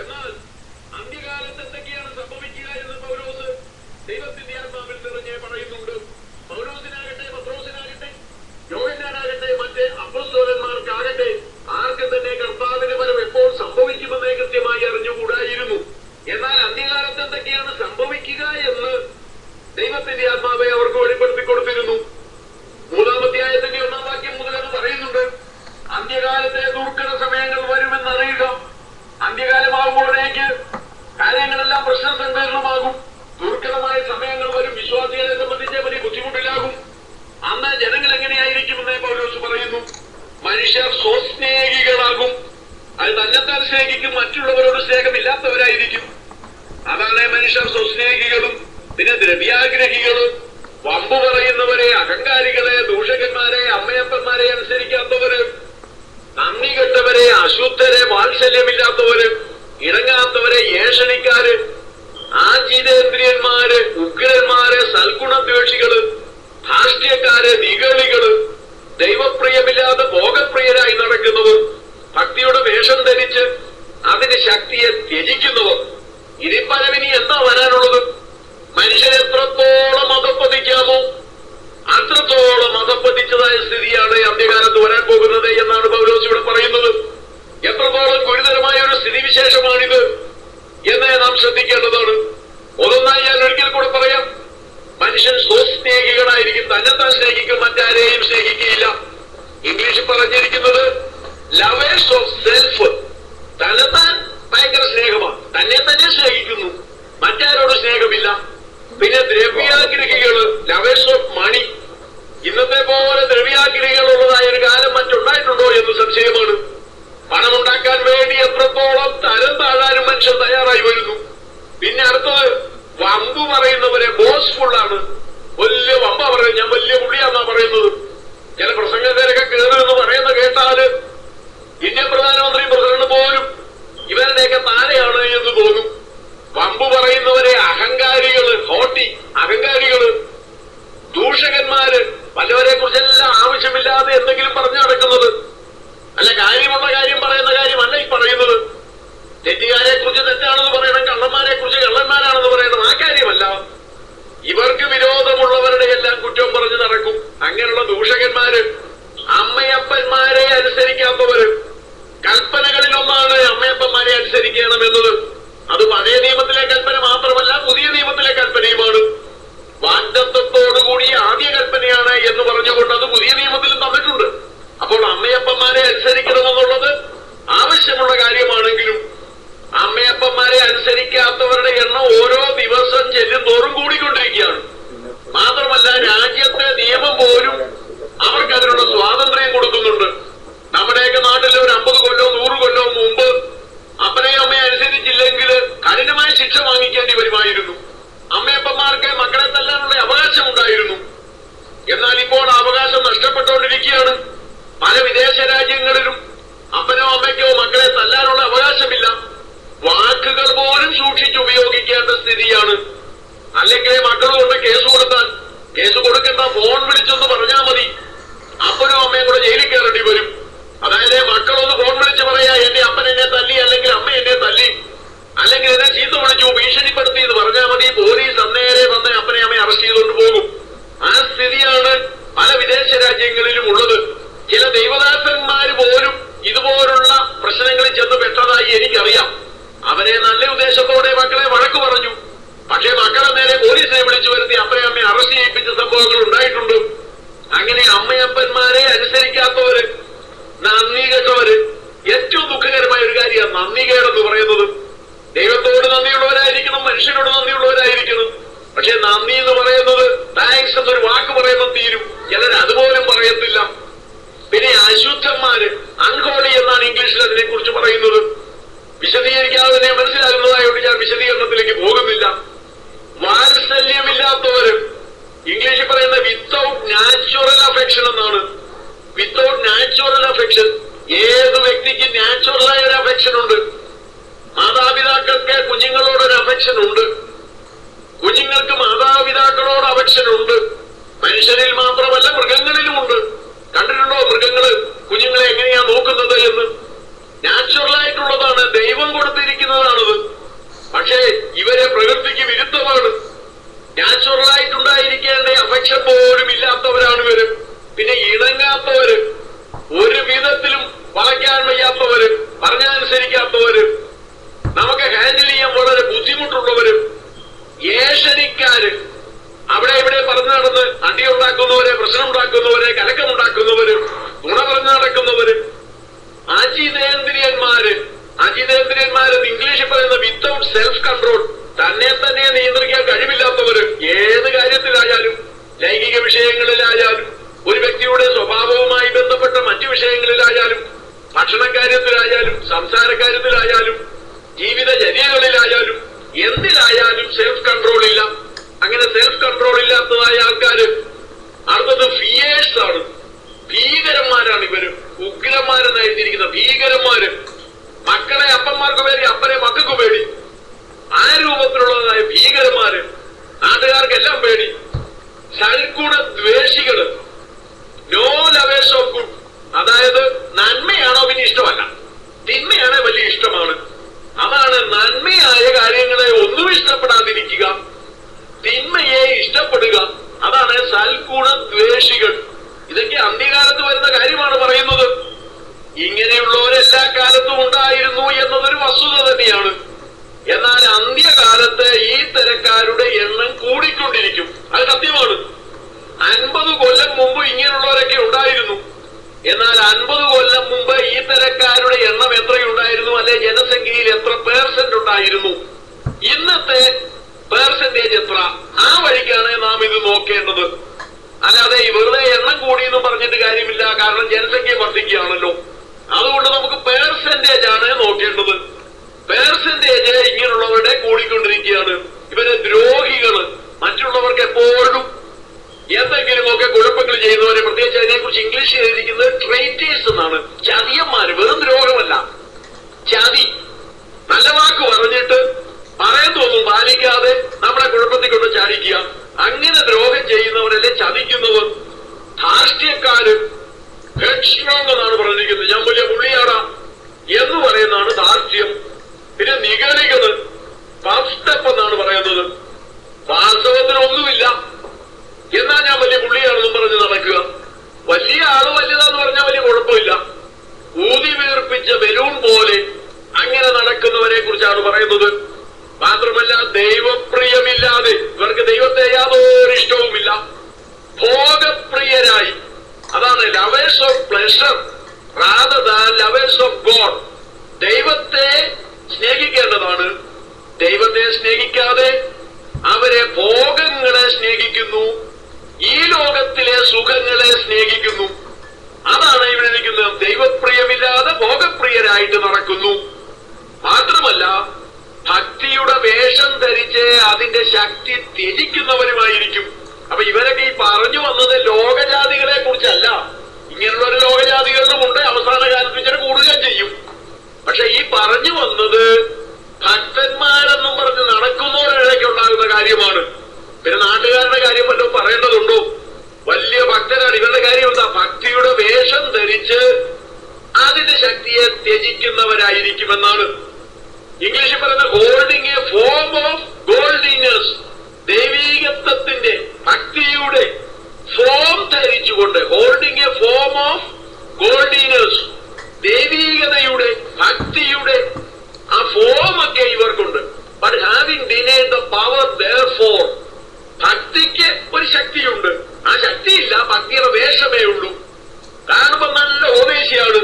എന്നാൽ അന്ത്യകാലത്ത് എന്തൊക്കെയാണ് സംഭവിക്കുക എന്ന് പൗലോസ് ദൈവത്തിന്റെ ആത്മാവിൽ നിറഞ്ഞ് പറയുന്നുണ്ട്. പൗലോസിനാകട്ടെ പത്രോസിനാകട്ടെ യോഹന്നാനാകട്ടെ മറ്റ് അപ്പസ്തോലന്മാർക്കാകട്ടെ ആർക്കും തന്നെ കർത്താവിന് വരം എപ്പോൾ സംഭവിക്കുമെന്നേ കൃത്യമായി അറിഞ്ഞുകൂടായിരുന്നു. എന്നാൽ അന്ത്യകാലത്ത് എന്തൊക്കെയാണ് സംഭവിക്കുക എന്ന് ദൈവത്തിന്റെ ആത്മാവെ അവർക്ക് വെളിപ്പെടുത്തി കൊടുത്തിരുന്നു. മൂന്നാമത്തെ ആയത്തിന്റെ ഒന്നാം വാക്യം മുതൽ അത് പറയുന്നുണ്ട്. അന്ത്യകാലത്തെ വരുമെന്നറിയുക അന്ത്യകാലമാകുമ്പോഴേക്ക് കാര്യങ്ങളെല്ലാം പ്രശ്ന സങ്കീർണമാകും. ദുർഘടമായ സമയങ്ങൾ വരും. വിശ്വാസികളെ സംബന്ധിച്ച് വലിയ ബുദ്ധിമുട്ടിലാകും. അന്ന് ജനങ്ങൾ എങ്ങനെയായിരിക്കുമെന്ന് പൗലോസ് പറയുന്നു. മനുഷ്യർ സ്വസ്നേഹികളാകും. അത് തന്നെത്താൻ സ്നേഹിക്കും. മറ്റുള്ളവരോട് സ്നേഹമില്ലാത്തവരായിരിക്കും. അതാണ് മനുഷ്യർ സ്വസ്നേഹികളും പിന്നെ ദ്രവ്യാഗ്രഹികളും. വമ്പ് പറയുന്നവരെ അഹങ്കാരികളെ ദൂഷകന്മാരെ അമ്മയപ്പന്മാരെ അനുസരിക്കാത്തവര്. നന്ദി കെട്ടവരെ അശുദ്ധരെ വാത്സല്യമില്ലാത്തവര്. ഇണങ്ങാത്തവരെ ഏഷണിക്കാര് ആജീതേന്ദ്രിയന്മാര് ഉഗ്രന്മാര് സൽഗുണദ്വേഷികൾ ധാർഷ്ട്യക്കാര് നികളികൾ ദൈവപ്രിയമില്ലാതെ ഭോഗപ്രിയരായി നടക്കുന്നവർ ഭക്തിയുടെ വേഷം ധരിച്ച് അതിന്റെ ശക്തിയെ ത്യജിക്കുന്നവർ. ഇനി പരം എന്താ വരാനുള്ളത് മനുഷ്യൻ എത്രത്തോളം അധപ്പതിക്കാമോ അത്രത്തോളം അധപ്പതിച്ചതായ സ്ഥിതിയാണ് അന്ത്യകാലത്ത് വരാൻ പോകുന്നത് എന്നാണ് പൗലോസ് ഇവിടെ പറയുന്നത് എത്രത്തോളം ഗുരുതരമായ ഒരു സ്ഥിതിവിശേഷമാണിത് എന്ന് നാം ശ്രദ്ധിക്കേണ്ടതാണ് ഒന്നൊന്നായി ഞാൻ ഒരിക്കൽ കൂടെ പറയാം മനുഷ്യൻ സ്വസ്നേഹികളായിരിക്കും തന്നെത്താൻ സ്നേഹിക്കും മറ്റാരെയും സ്നേഹിക്കുകയില്ല. ഇംഗ്ലീഷിൽ പറഞ്ഞിരിക്കുന്നത് ലവേഴ്സ് ഓഫ് സെൽഫ് തന്നെത്താൻ ഭയങ്കര സ്നേഹമാണ്. തന്നെ തന്നെ സ്നേഹിക്കുന്നു. മറ്റാരോട് സ്നേഹമില്ല. പിന്നെ ദ്രവ്യാഗ്രഹികൾ ലവേഴ്സ് ഓഫ് മണി ഇന്നത്തെ പോലെ ദ്രവ്യാഗ്രഹികൾ ഉള്ളതായ ഒരു കാലം മറ്റുണ്ടായിട്ടുണ്ടോ എന്ന് സംശയമാണ്. പണമുണ്ടാക്കാൻ വേണ്ടി എത്രത്തോളം തരം താഴാനും മനുഷ്യൻ തയ്യാറായി വരുന്നു. പിന്നെ അടുത്തത് വമ്പു പറയുന്നവരെ ബോസ്ഫുള്ളാണ് വലിയ വമ്പ പറയും ഞാൻ വലിയ പുള്ളിയാന്നാ പറയുന്നത്. ചില പ്രസംഗക്കാരൊക്കെ കയറുമെന്ന് പറയുന്ന കേട്ടാൽ ഇന്ത്യൻ പ്രധാനമന്ത്രി പ്രസിഡന്റ് പോലും ഇവരുടെയൊക്കെ താരയാണ് എന്ന് തോന്നും വമ്പ് പറയുന്നവരെ അഹങ്കാരികൾ ഹോട്ടി അഹങ്കാരികൾ ദൂഷകന്മാര് പലവരെ കുറിച്ചെല്ലാം ആവശ്യമില്ലാതെ എന്തെങ്കിലും പറഞ്ഞു നടക്കുന്നത്. അല്ല കാര്യമുള്ള കാര്യം പറയുന്ന കാര്യമല്ല ഈ പറയുന്നത്. തെറ്റുകാരെ കുറിച്ച് തെറ്റാണെന്ന് പറയണം കള്ളന്മാരെ കുറിച്ച് കള്ളന്മാരാണെന്ന് പറയണം. ആ കാര്യമല്ല. ഇവർക്ക് വിരോധമുള്ളവരുടെ എല്ലാം കുറ്റം പറഞ്ഞു ശിക്ഷ വാങ്ങിക്കേണ്ടി വരുമായിരുന്നു. അമ്മയപ്പന്മാർക്ക് മക്കളെ തല്ലാനുള്ള അവകാശം ഉണ്ടായിരുന്നു എന്നാൽ ഇപ്പോൾ അവകാശം നഷ്ടപ്പെട്ടുകൊണ്ടിരിക്കുകയാണ്. പല വിദേശ രാജ്യങ്ങളിലും അപ്പനോ അമ്മയ്ക്കോ മക്കളെ തല്ലാനുള്ള അവകാശമില്ല. വാക്കുകൾ പോലും സൂക്ഷിച്ച് ഉപയോഗിക്കേണ്ട സ്ഥിതിയാണ്. അല്ലെങ്കിൽ മക്കൾ കൊണ്ട് കേസ് കൊടുത്താൽ. കേസ് കൊടുക്കുന്ന ഫോൺ വിളിച്ചൊന്ന് പറഞ്ഞാൽ മതി. അപ്പനും അമ്മയും കൂടെ ജയിലിൽ കയറേണ്ടി വരും. അതായത് മക്കളൊന്ന് ഫോൺ വിളിച്ച് പറയാ എന്നെ തല്ലി അല്ലെങ്കിൽ അമ്മ എന്നെ തല്ലി അല്ലെങ്കിൽ എന്നെ ചീത്ത വിളിച്ചു ഭീഷണിപ്പെടുത്തി എന്ന് പറഞ്ഞാൽ മതി. പോലീസ് അന്നേരെ വന്ന് അപ്പനെ അമ്മയെ അറസ്റ്റ് ചെയ്തുകൊണ്ട് പോകും. ആ സ്ഥിതിയാണ് പല വിദേശ രാജ്യങ്ങളിലും ഉള്ളത്. ചില ദൈവദാസന്മാർ പോലും ഇതുപോലുള്ള പ്രശ്നങ്ങളിൽ ചെന്ന് പെട്ടതായി എനിക്കറിയാം. അവരെ നല്ല ഉദ്ദേശത്തോടെ മക്കളെ വഴക്ക് പറഞ്ഞു. പക്ഷേ മക്കളെ നേരെ പോലീസിനെ വിളിച്ചു വരുത്തി അപ്പനെ അമ്മയെ അറസ്റ്റ് ചെയ്യിപ്പിച്ച സംഭവങ്ങൾ ഉണ്ടായിട്ടുണ്ട്. അങ്ങനെ അമ്മയപ്പന്മാരെ അനുസരിക്കാത്തവര് നന്ദി കെട്ടവര് ഏറ്റവും ദുഃഖകരമായ ഒരു കാര്യമാണ് നന്ദി കേടെന്ന് പറയുന്നത്. ദൈവത്തോട് നന്ദിയുള്ളവരായിരിക്കണം മനുഷ്യരോട് നന്ദിയുള്ളവരായിരിക്കണം പക്ഷെ നന്ദി എന്ന് പറയുന്നത് താങ്ക്സ് എന്നൊരു വാക്ക് പറയുമ്പോൾ തീരും. ചിലർ അതുപോലും പറയത്തില്ല. പിന്നെ അശുദ്ധന്മാര് അൺഹോളി എന്നാണ് ഇംഗ്ലീഷിൽ അതിനെ കുറിച്ച് പറയുന്നത്. വിശദീകരിക്കാതെ തന്നെ മനസ്സിലാകുന്നതായോണ്ട് ഞാൻ വിശദീകരണത്തിലേക്ക് പോകുന്നില്ല. വാത്സല്യമില്ലാത്തവര് ഇംഗ്ലീഷിൽ പറയുന്ന വിത്തൗട്ട് നാച്ചുറൽ അഫെക്ഷൻ എന്നാണ്. വിത്തൗട്ട് നാച്ചുറൽ അഫെക്ഷൻ ഏത് വ്യക്തിക്ക് നാച്ചുറലായ ഒരു അഫെക്ഷൻ ഉണ്ട്. മാതാപിതാക്കൾക്ക് കുഞ്ഞുങ്ങളോട് ഒരു അഫെക്ഷൻ ഉണ്ട്. കുഞ്ഞുങ്ങൾക്ക് മാതാപിതാക്കളോട് അഫെക്ഷൻ ഉണ്ട്. മനുഷ്യരിൽ മാത്രമല്ല മൃഗങ്ങളിലും ഉണ്ട് കണ്ടിട്ടുണ്ടോ മൃഗങ്ങൾ കുഞ്ഞുങ്ങളെ എങ്ങനെയാ നോക്കുന്നത് എന്ന്? നാച്ചുറൽ ആയിട്ടുള്ളതാണ് ദൈവം കൊടുത്തിരിക്കുന്നതാണത്. പക്ഷേ ഇവരെ പ്രകൃതിക്ക് വിരുദ്ധമാണ്. നാച്ചുറൽ ആയിട്ടുണ്ടായിരിക്കേണ്ട അഫക്ഷൻ പോലും ഇല്ലാത്തവരാണ് ഇവർ. പിന്നെ ഇണങ്ങാത്തവര് ഒരു വിധത്തിലും വളയ്ക്കാൻ വയ്യാത്തവര് പറഞ്ഞനുസരിക്കാത്തവര്. നമുക്ക് ഹാൻഡിൽ ചെയ്യാൻ വളരെ ബുദ്ധിമുട്ടുള്ളവരും ഏഷണിക്കാര് അവിടെ ഇവിടെ പറഞ്ഞു നടന്ന് അടി ഉണ്ടാക്കുന്നവരെ പ്രശ്നം ഉണ്ടാക്കുന്നവരെ കലക്കമുണ്ടാക്കുന്നവര് ഗുണ പറഞ്ഞു നടക്കുന്നവര് അജിതേന്ദ്രിയന്മാര് അജിതേന്ദ്രിയന്മാര് ഇംഗ്ലീഷിൽ പറയുന്ന വിത്തൗട്ട് സെൽഫ് കൺട്രോൾ തന്നെ തന്നെ നിയന്ത്രിക്കാൻ കഴിവില്ലാത്തവര് ഏത് കാര്യത്തിലായാലും ലൈംഗിക വിഷയങ്ങളിലായാലും ഒരു വ്യക്തിയുടെ സ്വഭാവവുമായി ബന്ധപ്പെട്ട മറ്റു വിഷയങ്ങളിലായാലും സംസാര കാര്യത്തിലായാലും ജീവിതചര്യകളിലായാലും എന്തിലായാലും സെൽഫ് കൺട്രോൾ ഇല്ല. അങ്ങനെ സെൽഫ് കൺട്രോൾ ഇല്ലാത്തതായ ആൾക്കാര് അടുത്തത് ഫിയേഴ്സ് ആണ്. ഭീകരന്മാരാണ് ഇവർ ഉഗ്രന്മാരെന്നായിരിക്കുന്ന ഭീകരന്മാര് മക്കളെ അപ്പന്മാർക്ക് പേടി അപ്പനെ മക്കൾക്ക് പേടി ആ രൂപത്തിലുള്ളതായ ഭീകരന്മാര് നാട്ടുകാർക്കെല്ലാം പേടി സൽഗുണ ദ്വേഷികൾ നോ ലവേഴ്സ് ഓഫ് ഗുഡ് അതായത് നന്മയാണോ പിന്നെ ഇഷ്ടമല്ല തിന്മയാണെ വലിയ ഇഷ്ടമാണ് അതാണ് നന്മയായ കാര്യങ്ങളെ ഒന്നും ഇഷ്ടപ്പെടാതിരിക്കുക. തിന്മയെ ഇഷ്ടപ്പെടുക. അതാണ് സൽഗുണ ദ്വേഷികൾ. ഇതൊക്കെ അന്ത്യകാലത്ത് വരുന്ന കാര്യമാണ് പറയുന്നത്. ഇങ്ങനെയുള്ളവരെല്ലാ കാലത്തും ഉണ്ടായിരുന്നു എന്നതൊരു വസ്തുത തന്നെയാണ്. എന്നാൽ അന്ത്യകാലത്ത് ഈ തരക്കാരുടെ എണ്ണം കൂടിക്കൊണ്ടിരിക്കും. അത് സത്യമാണ്. അൻപത് കൊല്ലം മുമ്പ് ഇങ്ങനെയുള്ളവരൊക്കെ ഉണ്ടായിരുന്നു. എന്നാൽ അൻപത് കൊല്ലം മുമ്പ് ഈ തരക്കാരുടെ എണ്ണം എത്രയുണ്ടായിരുന്നു? അല്ലെ ജനസംഖ്യയിൽ എത്ര പേഴ്സെന്റ് ഉണ്ടായിരുന്നു? ഇന്നത്തെ പേഴ്സന്റേജ് എത്ര? ആ വഴിക്കാണ് നാം ഇത് നോക്കേണ്ടത്. അല്ലാതെ വെറുതെ എണ്ണം കൂടിയെന്ന് പറഞ്ഞിട്ട് കാര്യമില്ല. കാരണം ജനസംഖ്യ വർദ്ധിക്കുകയാണല്ലോ. അതുകൊണ്ട് നമുക്ക് പേർസെന്റേജ് ആണ് നോക്കേണ്ടത്. പേഴ്സന്റേജ് ഇങ്ങനെയുള്ളവരുടെ കൂടിക്കൊണ്ടിരിക്കുകയാണ്. എന്തെങ്കിലുമൊക്കെ കുഴപ്പങ്ങൾ ചെയ്യുന്നവരെ പ്രത്യേകിച്ച് അതിനെക്കുറിച്ച് ഇംഗ്ലീഷിൽ എഴുതിക്കുന്നത് ട്രേറ്റേഴ്സ് എന്നാണ്. ചതിയന്മാര് വെറും രോഗമല്ല ചതി നല്ല വാക്ക് പറഞ്ഞിട്ട് തോന്നും പാലിക്കാതെ നമ്മളെ കുഴപ്പത്തിൽ കൊണ്ട് ചാടിക്കുക. അങ്ങനെ ദ്രോഹം ചെയ്യുന്നവരല്ലേ ചതിക്കുന്നവർ ധാർഷ്ട്യക്കാര് ഹെഡ് സ്ട്രോങ് എന്നാണ് പറഞ്ഞിരിക്കുന്നത്. ഞാൻ വലിയ പുള്ളിയാട എന്ന് പറയുന്നതാണ് ധാർഷ്ട്യം. പിന്നെ നിഗളികൾ പാസ്റ്റപ്പ് എന്നാണ് പറയുന്നത് വാസ്തവത്തിന് ഒന്നുമില്ല എന്നാ ഞാൻ വലിയ പുള്ളിയാണെന്നും പറഞ്ഞ് നടക്കുക. വലിയ ആൾ വലുതാന്ന് പറഞ്ഞാൽ വലിയ കുഴപ്പമില്ല. ഊതി വീർപ്പിച്ച ബലൂൺ പോലെ അങ്ങനെ നടക്കുന്നവരെ കുറിച്ചാണ് പറയുന്നത്. മാത്രമല്ല ദൈവപ്രിയമില്ലാതെ ഇവർക്ക് ദൈവത്തെ യാതൊരു ഇഷ്ടവുമില്ല. ഭോഗപ്രിയരായി. അതാണ് lovers of pleasure rather lovers of God ദൈവത്തെ സ്നേഹിക്കേണ്ടതാണ്. ദൈവത്തെ സ്നേഹിക്കാതെ അവരെ ഭോഗങ്ങളെ സ്നേഹിക്കുന്നു. ഈ ലോകത്തിലെ സുഖങ്ങളെ സ്നേഹിക്കുന്നു. അതാണ് ഇവിടെ ഇരിക്കുന്നത് ദൈവപ്രിയമില്ലാതെ ഭോഗപ്രിയരായിട്ട് നടക്കുന്നു. മാത്രമല്ല ഭക്തിയുടെ വേഷം ധരിച്ച് അതിന്റെ ശക്തി ത്യജിക്കുന്നവരുമായിരിക്കും. അപ്പൊ ഇവരൊക്കെ ഈ പറഞ്ഞു വന്നത് ലോകജാതികളെ കുറിച്ചല്ല ഇങ്ങനെയുള്ള ഒരു ലോകജാതികളിലും ഉണ്ട് അവസാന കാലത്ത് ഇച്ചിരി കൂടുകയും ചെയ്യും. പക്ഷെ ഈ പറഞ്ഞു വന്നത് ഭക്തന്മാരെന്നും പറഞ്ഞ് നടക്കുന്നവരിടയ്ക്ക് ഉണ്ടാകുന്ന കാര്യമാണ്. പിന്നെ നാട്ടുകാരുടെ കാര്യം പറയേണ്ടതുണ്ടോ വലിയ ഭക്തരാണ് ഇവരുടെ കാര്യം എന്താ? ഭക്തിയുടെ വേഷം ധരിച്ച് അതിന്റെ ശക്തിയെ ത്യജിക്കുന്നവരായിരിക്കുമെന്നാണ്. ഇംഗ്ലീഷിൽ പറയുന്ന holding a form of godliness ദൈവീകത്വത്തിന്റെ ഭക്തിയുടെ ഫോം ധരിച്ചുകൊണ്ട് holding a form of godliness ദൈവീകതയുടെ ഭക്തിയുടെ ആ ഫോമൊക്കെ ഇവർക്കുണ്ട്. But having denied the power thereof ഭക്തിക്ക് ഒരു ശക്തിയുണ്ട്. ആ ശക്തിയില്ല ഭക്തിയുടെ വേഷമേ ഉള്ളൂ. കാണുമ്പോ നല്ല ഓവേശിയാണ്.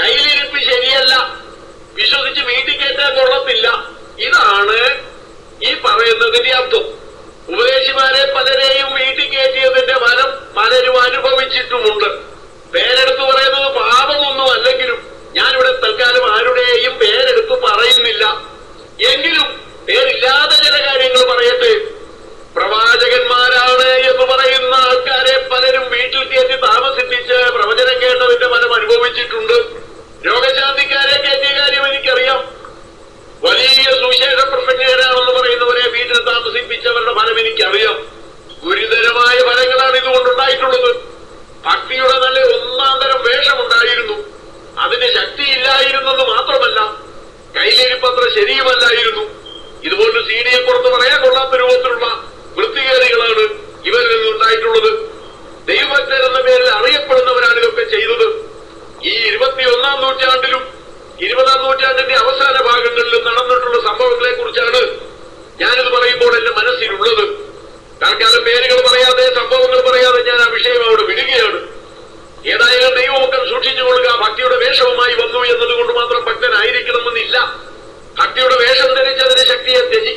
കയ്യിലിരിപ്പ് ശരിയല്ല. വിശ്വസിച്ച് വീട്ടിൽ കയറ്റാൻ കൊള്ളത്തില്ല. ഇതാണ് ഈ പറയുന്നതിന്റെ അർത്ഥം ഉപദേശിമാരെ പലരെയും വീട്ടിൽ കയറ്റിയതിന്റെ ഫലം പലരും അനുഭവിച്ചിട്ടുമുണ്ട്. പേരെടുത്ത് പറയുന്നത് പാപമൊന്നും അല്ലെങ്കിലും ഞാനിവിടെ തൽക്കാലം ആരുടെയും പേരെടുത്ത് പറയുന്നില്ല. എങ്കിലും പേരില്ലാത്ത ചില കാര്യങ്ങൾ പറയട്ടെ. ഇതുപോലൊരു സീനിയെ പുറത്ത് പറയാൻ കൊള്ളാത്ത രൂപത്തിലുള്ള വൃത്തികേറികളാണ് ഇവരിൽ ഉണ്ടായിട്ടുള്ളത് ദൈവഭക്തർ എന്ന പേരിൽ അറിയപ്പെടുന്നവരാണ് ഇതൊക്കെ ചെയ്തത്. ഈ ഇരുപത്തിയൊന്നാം നൂറ്റാണ്ടിലും ഇരുപതാം നൂറ്റാണ്ടിന്റെ അവസാന ഭാഗങ്ങളിലും നടന്നിട്ടുള്ള സംഭവങ്ങളെ കുറിച്ചാണ് ഞാനിത് പറയുമ്പോൾ എന്റെ മനസ്സിലുള്ളത്. തൽക്കാലം പേരുകൾ പറയാതെ സംഭവങ്ങൾ പറയാതെ ഞാൻ ആ വിഷയം അവിടെ വിടുകയാണ്. ഏതായാലും ദൈവമൊക്കെ സൂക്ഷിച്ചു കൊള്ളുക. ഭക്തിയുടെ വേഷവുമായി വന്നു എന്നതുകൊണ്ട് മാത്രം ഭക്തനായിരിക്കണമെന്നില്ല. ഭക്തിയുടെ വേഷം ധരിച്ചതിന് себе, прежде